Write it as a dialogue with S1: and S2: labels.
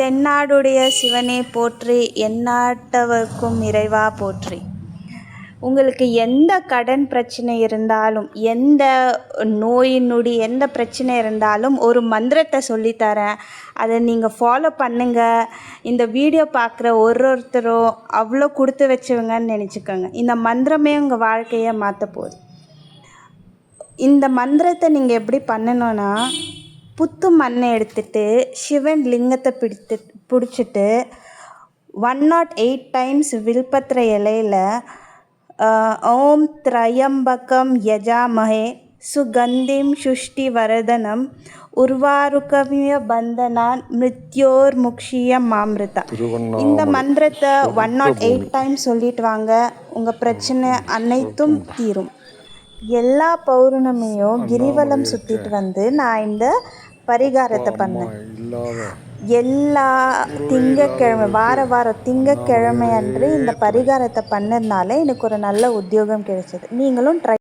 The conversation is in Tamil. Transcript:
S1: தென்னாடுடைய சிவனே போற்றி எந்நாட்டவர்க்கும் இறைவா போற்றி. உங்களுக்கு எந்த கடன் பிரச்சனை இருந்தாலும் எந்த நோய் நொடி எந்த பிரச்சனை இருந்தாலும் ஒரு மந்திரத்தை சொல்லித்தரேன். அதை நீங்கள் ஃபாலோ பண்ணுங்கள் இந்த வீடியோ பார்க்குற ஒரு ஒருத்தரும் அவ்வளோ கொடுத்து வச்சவங்கன்னு நினச்சிக்கோங்க. இந்த மந்திரமே உங்கள் வாழ்க்கையை மாற்ற போகுது. இந்த மந்திரத்தை நீங்கள் எப்படி பண்ணணும்னா புத்து மண்ணை எடுத்துட்டு சிவன் லிங்கத்தை பிடித்து பிடிச்சிட்டு ஒன் நாட் எயிட் டைம்ஸ் வில்பத்திர இலையில் ஓம் திரையம்பகம் யஜாமஹே சுகந்திம் சுஷ்டி வரதனம் உர்வாருகமிய பந்தனான் மிருத்யோர் முக்ஷிய மாமிருதா. இந்த மந்திரத்தை ஒன் நாட் எயிட் டைம்ஸ் சொல்லிட்டு வாங்க. உங்கள் பிரச்சனை அனைத்தும் தீரும். எல்லா பௌர்ணமியும் கிரிவலம் சுற்றிட்டு வந்து நான் இந்த பரிகாரத்தை பண்ணேன். எல்லா திங்கக்கிழமை வார வாரம் திங்கக்கிழமை அன்று இந்த பரிகாரத்தை பண்ணதுனால எனக்கு ஒரு நல்ல உத்தியோகம் கிடைச்சது. நீங்களும் ட்ரை